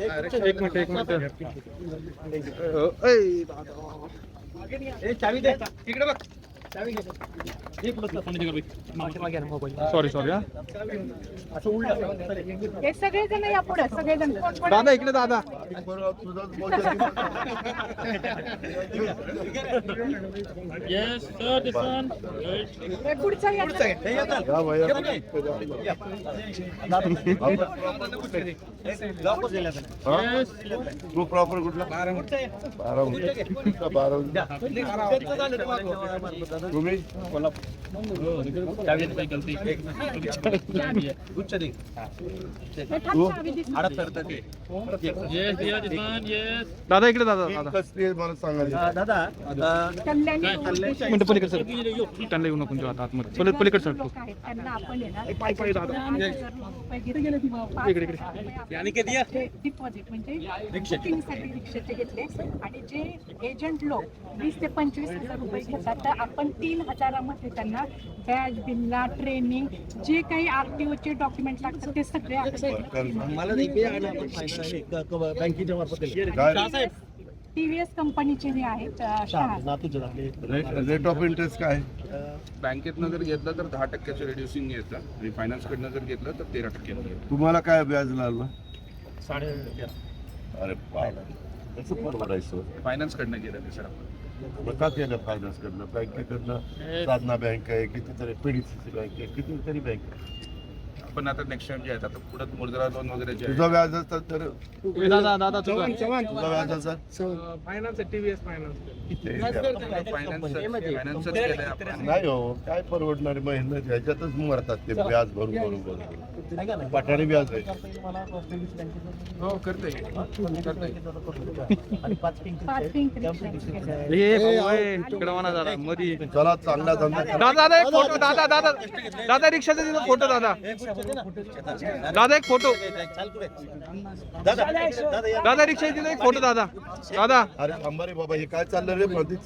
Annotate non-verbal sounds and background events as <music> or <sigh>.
एक मिनिट एक minute. Sorry sorry हा. हे सगळे जण या पुढे सगळे जण दादा इकडे दादा. पुढचा तू प्रॉपर कुठला? बारामती तुम्ही दादा इकडे दादा दादा. कसली आहे मला सांगा दादा कल्याणी एक मिनिट पलीकडे सर. त्यांना येऊ नको तुमच्या आतमध्ये पलीकडे पलीकडे सर इकडे, इकडे. डिपॉझिट म्हणजे बुकिंगसाठी रिक्षाचे घेतले. आणि जे एजंट लोक वीस ते पंचवीस हजार रुपये घेतात. तर आपण तीन हजारामध्ये त्यांना बॅग बिल्ला ट्रेनिंग जे काही आरटीओचे डॉक्युमेंट लागतात ते सगळे बँकेच्या मार्फत टीव्हीएस कंपनीचे जे आहेत रेट ऑफ इंटरेस्ट काय? बँकेतनं जर घेतलं तर दहा टक्क्याचं रेड्युसिंग येतं आणि फायनान्सकडनं जर घेतलं तर तेरा येतं तुम्हाला काय व्याज लागलं? साडे अरे परवडायचं फायनान्सकडनं गेलं ते सर आपण. का केलं फायनान्स कडनं बँकेकडनं साधना बँक आहे कितीतरी पीडीसीसी बँक आहे कितीतरी बँक आहे. आपण आता नेक्स्ट टाइम जे आहेत आता पुढे मुद्रा लोन वगैरे जे तुझं व्याज असतं तर दादा दादा तुझा. तुझं व्याज असं फायनान्स टीव्हीएस फायनान्स किती? फायनान्स फायनान्सच केलंय आपण. नाही हो काय परवडणारे महिन्यात ह्याच्यातच मरतात ते व्याज भरून भरून भरून पठाणी व्याज आहे हो करते करते आणि पाच पिंक पाच पिंक रिक्षाचे घेतले. ए भाऊ, ए, तिकडे म्हणा जरा मधी. चला चांगला धंदा करा. दादा दादा एक फोटो दादा दादा दादा रिक्षाचा तिथं फोटो दादा. दादा एक फोटो. दादा. दादा या. दादा रिक्षा तिथं एक फोटो दादा. दादा. अरे थांबा रे बाबा हे काय चाललं रे <laughs> मध्येच